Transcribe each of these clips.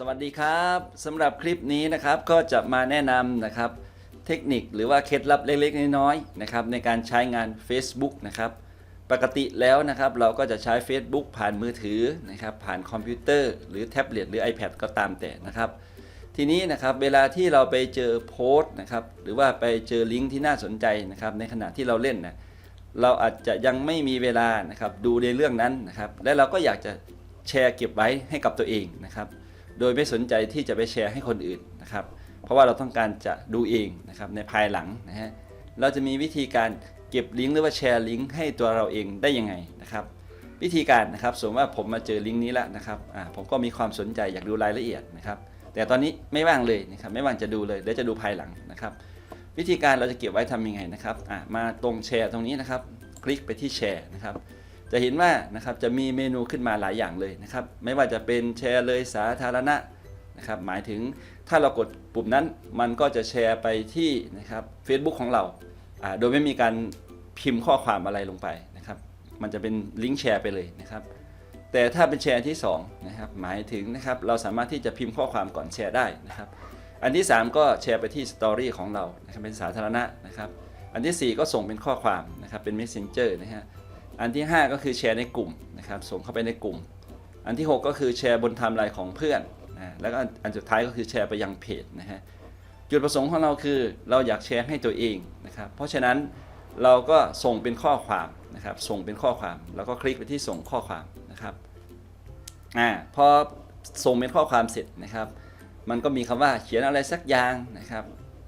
สวัสดีครับสำหรับคลิปนี้นะครับก็จะมาแนะนำนะครับเทคนิคหรือว่าเคล็ดลับเล็กๆ น้อยๆนะครับในการใช้งาน Facebook นะครับปกติแล้วนะครับเราก็จะใช้ Facebook ผ่านมือถือนะครับผ่านคอมพิวเตอร์หรือแท็บเล็ตหรือ iPad ก็ตามแต่นะครับ ทีนี้นะครับเวลาที่เราไปเจอโพสต์นะครับหรือว่าไปเจอลิงก์ที่น่าสนใจนะครับในขณะที่เราเล่นนะเราอาจจะยังไม่มีเวลานะครับดูในเรื่องนั้นนะครับและเราก็อยากจะแชร์เก็บไว้ให้กับตัวเองนะครับ โดยไม่สนใจที่จะไปแชร์ให้คนอื่นนะครับ เพราะว่าเราต้องการจะดูเองนะครับในภายหลังนะฮะเราจะมีวิธีการเก็บลิงก์หรือว่าแชร์ลิงก์ให้ตัวเราเองได้ยังไงนะครับ วิธีการนะครับสมมติว่าผมมาเจอลิงก์นี้แล้วนะครับอ่าผมก็มีความสนใจอยากดูรายละเอียดนะครับแต่ตอนนี้ไม่ว่างเลยนะครับไม่ว่างจะดูเลยเดี๋ยวจะดูภายหลังนะครับ วิธีการเราจะเก็บไว้ทำยังไงนะครับอ่ามาตรงแชร์ตรงนี้นะครับ คลิกไปที่แชร์นะครับ จะเห็นว่านะครับจะมีเมนูขึ้นมาหลายอย่างเลยนะครับ ไม่ว่าจะเป็นแชร์เลยสาธารณะนะครับหมายถึงถ้าเรากดปุ่มนั้นมันก็จะแชร์ไปที่นะครับ Facebook ของเรา โดยไม่มีการพิมพ์ข้อความอะไรลงไปนะครับ มันจะเป็นลิงก์แชร์ไปเลยนะครับ แต่ถ้าเป็นแชร์ที่2นะครับหมายถึงนะครับเราสามารถที่จะพิมพ์ข้อความก่อนแชร์ได้นะครับ อันที่ 3 ก็แชร์ไปที่สตอรี่ของเรานะครับเป็นสาธารณะนะครับ อันทีสี่4 ก็ส่งเป็นข้อความนะครับเป็น Messenger นะฮะ อันที่ 5 ก็คือแชร์ในกลุ่มนะครับส่งเข้าไปในกลุ่ม อันที่ 6 ก็คือแชร์บนไทม์ไลน์ของเพื่อนนะแล้วก็อันอันสุดท้ายก็คือแชร์ไปยังเพจนะฮะจุดประสงค์ของเราคือเราอยากแชร์ให้ตัวเองนะครับเพราะฉะนั้นเราก็ส่งเป็นข้อความนะครับส่งเป็นข้อความแล้วก็คลิกไปที่ส่งข้อความนะครับอ่าพอส่งเป็นข้อความเสร็จนะครับ มันก็มีคำว่าเขียนอะไรสักอย่างนะครับ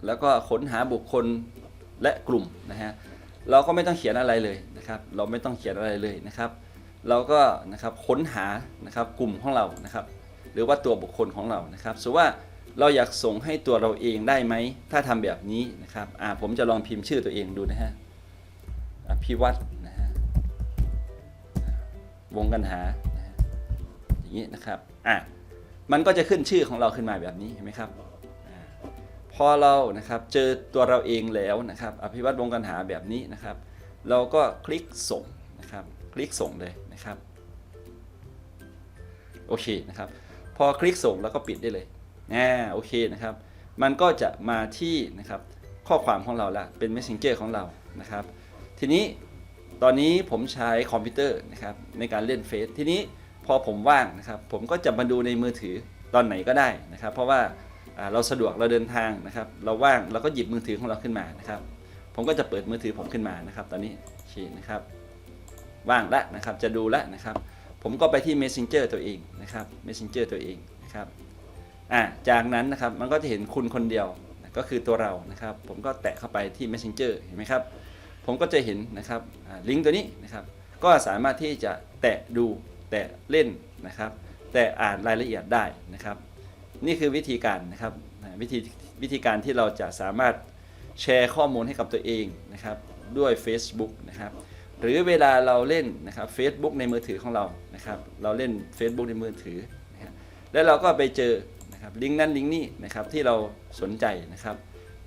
แล้วก็ค้นหาบุคคลและกลุ่มนะฮะ เราก็ไม่ต้องเขียนอะไรเลยนะครับ เราไม่ต้องเขียนอะไรเลยนะครับ เราก็นะครับค้นหานะครับกลุ่มของเรานะครับ หรือว่าตัวบุคคลของเรานะครับสมมติว่าเราอยากส่งให้ตัวเราเองได้ไหม ถ้าทำแบบนี้นะครับอ่าผมจะลองพิมพ์ชื่อตัวเองดูนะฮะอภิวัตนะฮะวงกันหาอย่างนี้นะครับอะมันก็จะขึ้นชื่อของเราขึ้นมาแบบนี้เห็นไหมครับ พอเรานะครับเจอตัวเราเองแล้วนะครับ อภิวัตวงกันหาแบบนี้นะครับ เราก็คลิกส่งนะครับ คลิกส่งเลยนะครับ โอเคนะครับ พอคลิกส่งแล้วก็ปิดได้เลยอ่าโอเคนะครับ มันก็จะมาที่นะครับข้อความของเราละเป็น messenger ของเรานะครับ ทีนี้ตอนนี้ผมใช้คอมพิวเตอร์นะครับในการเล่นเฟซทีนี้พอผมว่างนะครับ ผมก็จะมาดูในมือถือตอนไหนก็ได้นะครับ เพราะว่าอ่า เราสะดวกเราเดินทางนะครับ เราว่างเราก็หยิบมือถือของเราขึ้นมานะครับ ผมก็จะเปิดมือถือผมขึ้นมานะครับ ตอนนี้โอเคนะครับ ว่างแล้วนะครับ จะดูแล้วนะครับ ผมก็ไปที่ Messenger ตัวเองนะครับ Messenger ตัวเองนะครับอ่าจากนั้นนะครับมันก็จะเห็นคุณคนเดียวก็คือตัวเรานะครับ ผมก็แตะเข้าไปที่ Messenger เห็นไหมครับผมก็จะเห็นนะครับลิงก์ตัวนี้นะครับ ก็สามารถที่จะแตะดูแตะเล่นนะครับ แต่อ่านรายละเอียดได้นะครับ นี่คือวิธีการนะครับนะวิธีวิธีการที่เราจะสามารถแชร์ข้อมูลให้กับตัวเองนะครับด้วย Facebook นะครับหรือเวลาเราเล่นนะครับ Facebook ในมือถือของเรานะครับเราเล่น Facebook ในมือถือนะฮะแล้วเราก็ไปเจอนะครับลิงก์นั้นลิงก์นี้นะครับที่เราสนใจนะครับ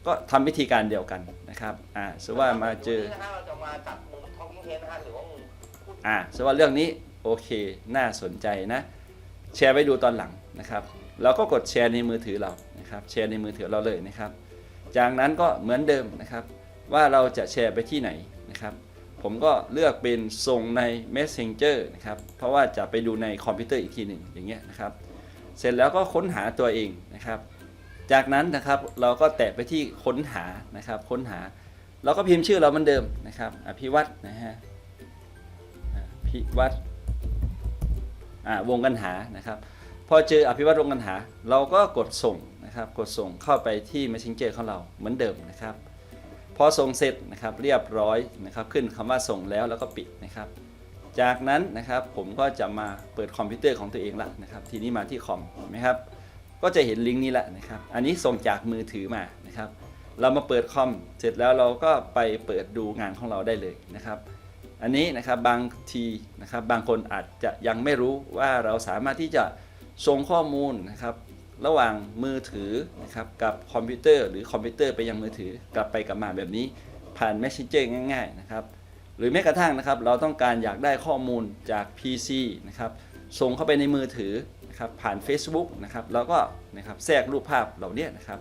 ก็ทำวิธีการเดียวกันนะครับอ่าสมมติว่ามาเจอนะฮะเราจะมาจับมุมท็อกกิ้งเฮดนะฮะหรือว่ามุมพูดอ่าสมมติว่าเรื่องนี้โอเค น่าสนใจนะ แชร์ไว้ดูตอนหลังนะครับเราก็กดแชร์ในมือถือเรานะครับแชร์ในมือถือเราเลยนะครับ จากนั้นก็เหมือนเดิมนะครับ ว่าเราจะแชร์ไปที่ไหนนะครับ ผมก็เลือกเป็นส่งใน Messenger นะครับเพราะว่าจะไปดูในคอมพิวเตอร์อีกทีหนึ่งอย่างเงี้ยนะครับ เสร็จแล้วก็ค้นหาตัวเองนะครับ จากนั้นนะครับเราก็แตะไปที่ค้นหานะครับ ค้นหาเราก็พิมพ์ชื่อเราเหมือนเดิมนะครับ อภิวัตนะฮะอภิวัตอ่า วงกันหานะครับพอเจออภิวัตวงกันหา เราก็กดส่งนะครับกดส่งเข้าไปที่ Messenger ของเราเหมือนเดิมนะครับพอส่งเสร็จนะครับเรียบร้อยนะครับขึ้นคำว่าส่งแล้วแล้วก็ปิดนะครับ จากนั้นนะครับผมก็จะมาเปิดคอมพิวเตอร์ของตัวเองละนะครับทีนี้มาที่คอมเห็นไหมครับก็จะเห็นลิงก์นี้แหละนะครับอันนี้ส่งจากมือถือมานะครับเรามาเปิดคอมเสร็จแล้วเราก็ไปเปิดดูงานของเราได้เลยนะครับ อันนี้นะครับบางทีนะครับบางคนอาจจะยังไม่รู้ว่าเราสามารถที่จะส่งข้อมูลนะครับระหว่างมือถือนะครับกับคอมพิวเตอร์หรือคอมพิวเตอร์ไปยังมือถือกลับไปกลับมาแบบนี้ผ่าน Messenger ง่าย ๆนะครับหรือแม้กระทั่งนะครับเราต้องการอยากได้ข้อมูลจาก PC นะครับส่งเข้าไปในมือถือนะครับผ่าน Facebook นะครับเราก็นะครับแทรกรูปภาพเหล่านี้นะครับ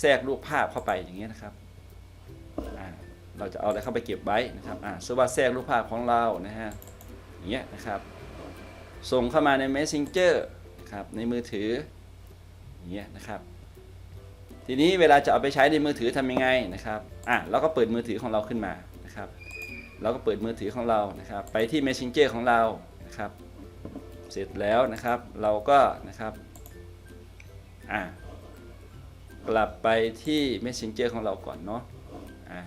แทรกรูปภาพเข้าไปอย่างเงี้ยนะครับ เราจะเอาอะไรเข้าไปเก็บไว้นะครับอ่าสว่าแทรกรูปภาพของเรานะฮะอย่างเงี้ยนะครับ ส่งเข้ามาใน Messenger ครับในมือถืออย่างเงี้ยนะครับ ทีนี้เวลาจะเอาไปใช้ในมือถือทำยังไงนะครับอะเราก็เปิดมือถือของเราขึ้นมานะครับ เราก็เปิดมือถือของเรานะครับ ไปที่ Messenger ของเรานะครับ เสร็จแล้วนะครับ เราก็นะครับอะกลับไปที่ Messenger ของเราก่อนเนาะอะ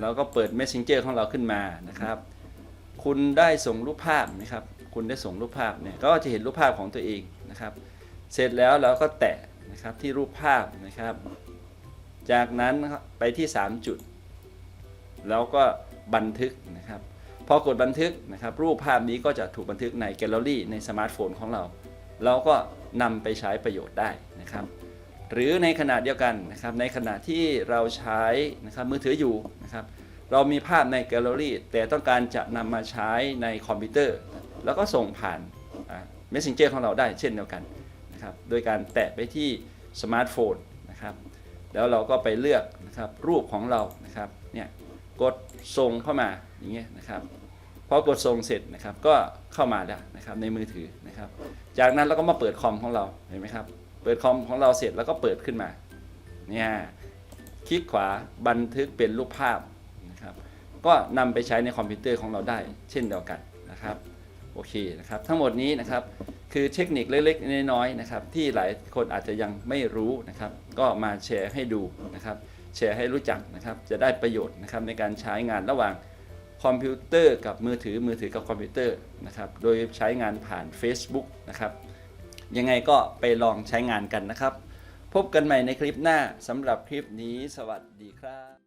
เราก็เปิด Messenger ของเราขึ้นมานะครับ คุณได้ส่งรูปภาพนะครับ คุณได้ส่งรูปภาพเนี่ยก็จะเห็นรูปภาพของตัวเองนะครับ เสร็จแล้วเราก็แตะนะครับที่รูปภาพนะครับ จากนั้นนะครับไปที่ 3 จุด แล้วก็บันทึกนะครับ พอกดบันทึกนะครับ รูปภาพนี้ก็จะถูกบันทึกในแกลเลอรี่ในสมาร์ทโฟนของเรา เราก็นำไปใช้ประโยชน์ได้นะครับ หรือในขณะเดียวกันนะครับในขณะที่เราใช้นะครับมือถืออยู่นะครับเรามีภาพในแกลเลอรี่ แต่ต้องการจะนำมาใช้ในคอมพิวเตอร์ แล้วก็ส่งผ่าน Messenger ของเราได้เช่นเดียวกันนะครับโดยการแตะไปที่สมาร์ทโฟนนะครับแล้วเราก็ไปเลือกนะครับรูปของเรานะครับเนี่ยกดส่งเข้ามาอย่างเงี้ยนะครับพอกดส่งเสร็จนะครับก็เข้ามาแล้วนะครับในมือถือนะครับ จากนั้นเราก็มาเปิดคอมของเราเห็นไหมครับ เปิดคอมของเราเสร็จแล้วก็เปิดขึ้นมาเนี่ยคลิกขวาบันทึกเป็นรูปภาพนะครับก็นำไปใช้ในคอมพิวเตอร์ของเราได้เช่นเดียวกันนะครับโอเคนะครับทั้งหมดนี้นะครับคือเทคนิคเล็กๆน้อยๆนะครับที่หลายคนอาจจะยังไม่รู้นะครับ ก็มาแชร์ให้ดูนะครับแชร์ให้รู้จักนะครับจะได้ประโยชน์นะครับในการใช้งานระหว่างคอมพิวเตอร์กับมือถือมือถือกับคอมพิวเตอร์นะครับโดยใช้งานผ่าน Facebook นะครับ ยังไงก็ไปลองใช้งานกันนะครับ พบกันใหม่ในคลิปหน้าสำหรับคลิปนี้ สวัสดีครับ